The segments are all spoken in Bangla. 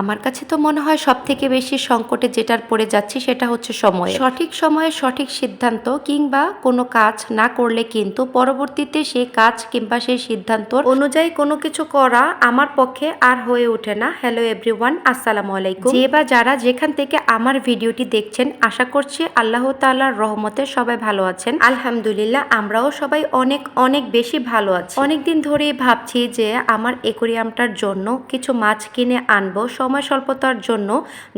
আমার কাছে তো মনে হয় সব থেকে বেশি সংকটে যেটার পড়ে যাচ্ছি সেটা হচ্ছে সময়। সঠিক সময়ে সঠিক সিদ্ধান্ত কিংবা কোনো কাজ না করলে কিন্তু পরবর্তীতে সেই কাজ কিংবা সেই সিদ্ধান্ত অনুযায়ী কোনো কিছু করা আমার পক্ষে আর হয়ে ওঠে না। হ্যালো এভরিওয়ান, আসসালামু আলাইকুম। যে বা যারা যেখান থেকে আমার ভিডিওটি দেখছেন, আশা করছি আল্লাহ তাআলার রহমতে সবাই ভালো আছেন। আলহামদুলিল্লাহ, আমরাও সবাই অনেক অনেক বেশি ভালো আছি। অনেকদিন ধরেই ভাবছি যে আমার একুরিয়ামটার জন্য কিছু মাছ কিনে আনব। সময় স্বল্পতার জন্য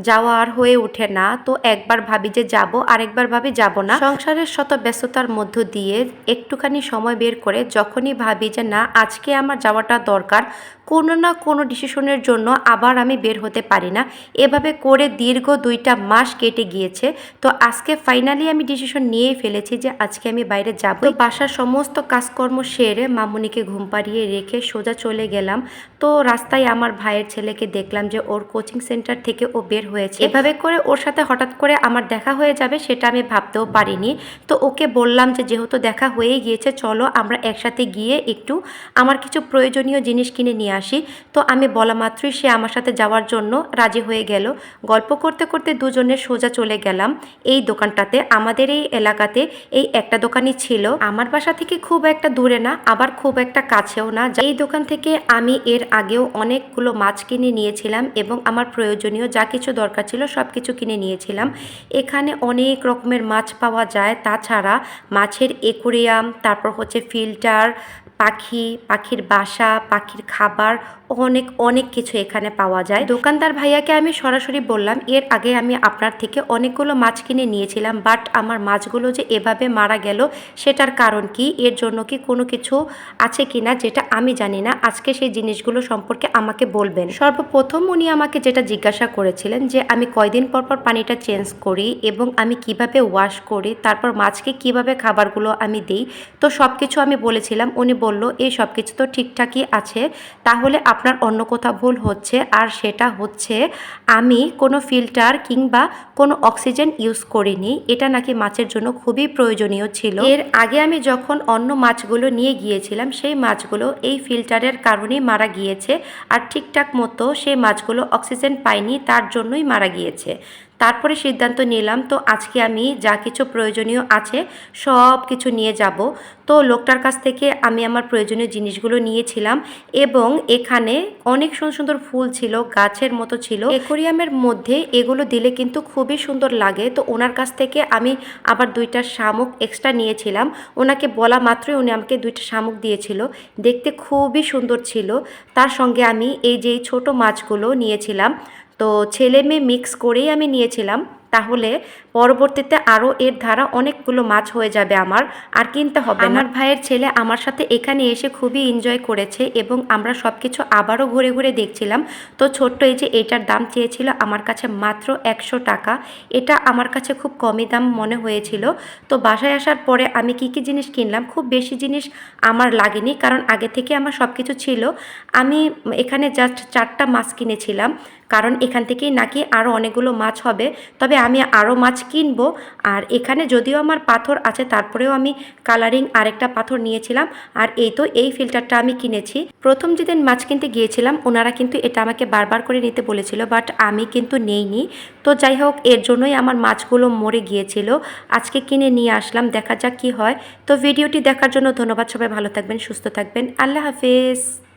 যাওয়া আর হয়ে ওঠে না। তো একবার ভাবি যে যাব, আরেকবার ভাবি যাব না। সংসারের শত ব্যস্ততার মধ্য দিয়ে একটুখানি সময় বের করে যখনই ভাবি যে না, আজকে আমার যাওয়াটা দরকার, কোনো না কোনো ডিসিশনের জন্য আবার আমি বের হতে পারি না। এভাবে করে দীর্ঘ দুইটা মাস কেটে গিয়েছে। তো আজকে ফাইনালি আমি ডিসিশন নিয়েই ফেলেছি যে আজকে আমি বাইরে যাব। বাসার সমস্ত কাজকর্ম সেরে মামুনিকে ঘুম পাড়িয়ে রেখে সোজা চলে গেলাম। তো রাস্তায় আমার ভাইয়ের ছেলেকে দেখলাম যে ওর কোচিং সেন্টার থেকে ও বের হয়েছে। এভাবে করে ওর সাথে হঠাৎ করে আমার দেখা হয়ে যাবে সেটা আমি ভাবতেও পারিনি। তো ওকে বললাম যে, যেহেতু দেখা হয়ে গিয়েছে, চলো আমরা একসাথে গিয়ে একটু আমার কিছু প্রয়োজনীয় জিনিস কিনে নিয়ে আসি। তো আমি বলা মাত্রই সে আমার সাথে যাওয়ার জন্য রাজি হয়ে গেল। গল্প করতে করতে দুজনে সোজা চলে গেলাম এই দোকানটাতে। আমাদের এই এলাকাতে এই একটা দোকানই ছিল। আমার বাসা থেকে খুব একটা দূরে না, আবার খুব একটা কাছেও না। এই দোকান থেকে আমি এর আগেও অনেকগুলো মাছ কিনে নিয়েছিলাম এবং আমার প্রয়োজনীয় যা কিছু দরকার ছিল সব কিছু কিনে নিয়েছিলাম। এখানে অনেক রকমের মাছ পাওয়া যায়। তাছাড়া মাছের একুরিয়াম, তারপর হচ্ছে ফিল্টার পাখি, পাখির বাসা, পাখির খাবার, অনেক অনেক কিছু এখানে পাওয়া যায়। দোকানদার ভাইয়াকে আমি সরাসরি বললাম, এর আগে আমি আপনার থেকে অনেকগুলো মাছ কিনে নিয়েছিলাম, বাট আমার মাছগুলো যে এভাবে মারা গেল, সেটার কারণ কি? এর জন্য কি কোনো কিছু আছে কিনা যেটা আমি জানি না। আজকে সেই জিনিসগুলো সম্পর্কে আমাকে বলবেন। সর্বপ্রথম উনি আমাকে যেটা জিজ্ঞাসা করেছিলেন যে, আমি কয়দিন পর পর পানিটা চেঞ্জ করি এবং আমি কীভাবে ওয়াশ করি, তারপর মাছকে কীভাবে খাবারগুলো আমি দিই? তো সব কিছু আমি বলেছিলাম। উনি বলল এই সব কিছু তো ঠিকঠাকই আছে, তাহলে আপনার অন্য কোথাও ভুল হচ্ছে আর সেটা হচ্ছে আমি কোনো ফিল্টার কিংবা কোনো অক্সিজেন ইউজ করিনি, এটা নাকি মাছের জন্য খুবই প্রয়োজনীয় ছিল। এর আগে আমি যখন অন্য মাছগুলো নিয়ে গিয়েছিলাম, সেই মাছগুলো এই ফিল্টারের কারণেই মারা গিয়েছে আর ঠিকঠাক মতো সেই মাছগুলো অক্সিজেন পায়নি তার জন্যই মারা গিয়েছে। তারপরে সিদ্ধান্ত নিলাম, তো আজকে আমি যা কিছু প্রয়োজনীয় আছে সব কিছু নিয়ে যাব। তো লোকটার কাছ থেকে আমি আমার প্রয়োজনীয় জিনিসগুলো নিয়েছিলাম এবং এখানে অনেক সুন্দর সুন্দর ফুল ছিল, গাছের মতো ছিল। একুরিয়ামের মধ্যে এগুলো দিলে কিন্তু খুবই সুন্দর লাগে। তো ওনার কাছ থেকে আমি আবার দুইটা শামুক এক্সট্রা নিয়েছিলাম। ওনাকে বলা মাত্রই উনি আমাকে দুইটা শামুক দিয়েছিল। দেখতে খুবই সুন্দর ছিল। তার সঙ্গে আমি এই যে ছোট মাছগুলো নিয়েছিলাম তো ছেলে মেয়ে মিক্স করেই আমি নিয়েছিলাম। তাহলে পরবর্তীতে আরও এর ধারা অনেকগুলো মাছ হয়ে যাবে আমার, আর কিনতে হবে। আমার ভাইয়ের ছেলে আমার সাথে এখানে এসে খুবই এনজয় করেছে এবং আমরা সব কিছু আবারও ঘুরে ঘুরে দেখছিলাম। তো ছোট্ট এই যে এটার দাম চেয়েছিল আমার কাছে মাত্র একশো টাকা। এটা আমার কাছে খুব কমই দাম মনে হয়েছিল। তো বাসায় আসার পরে আমি কি কি জিনিস কিনলাম, খুব বেশি জিনিস আমার লাগেনি কারণ আগে থেকে আমার সব কিছু ছিল। আমি এখানে জাস্ট চারটা মাছ কিনেছিলাম, কারণ এখান থেকেই নাকি আরও অনেকগুলো মাছ হবে। তবে আমি আরও মাছ কিনবো। আর এখানে যদিও আমার পাথর আছে, তারপরেও আমি কালারিং আরেকটা পাথর নিয়েছিলাম। আর এই তো এই ফিল্টারটা আমি কিনেছি। প্রথম যেদিন মাছ কিনতে গিয়েছিলাম, ওনারা কিন্তু এটা আমাকে বারবার করে নিতে বলেছিল বাট আমি কিন্তু নেইনি। তো যাই হোক, এর জন্যই আমার মাছগুলো মরে গিয়েছিল। আজকে কিনে নিয়ে আসলাম, দেখা যাক কি হয়। তো ভিডিওটি দেখার জন্য ধন্যবাদ, সবাই ভালো থাকবেন, সুস্থ থাকবেন। আল্লাহ হাফেজ।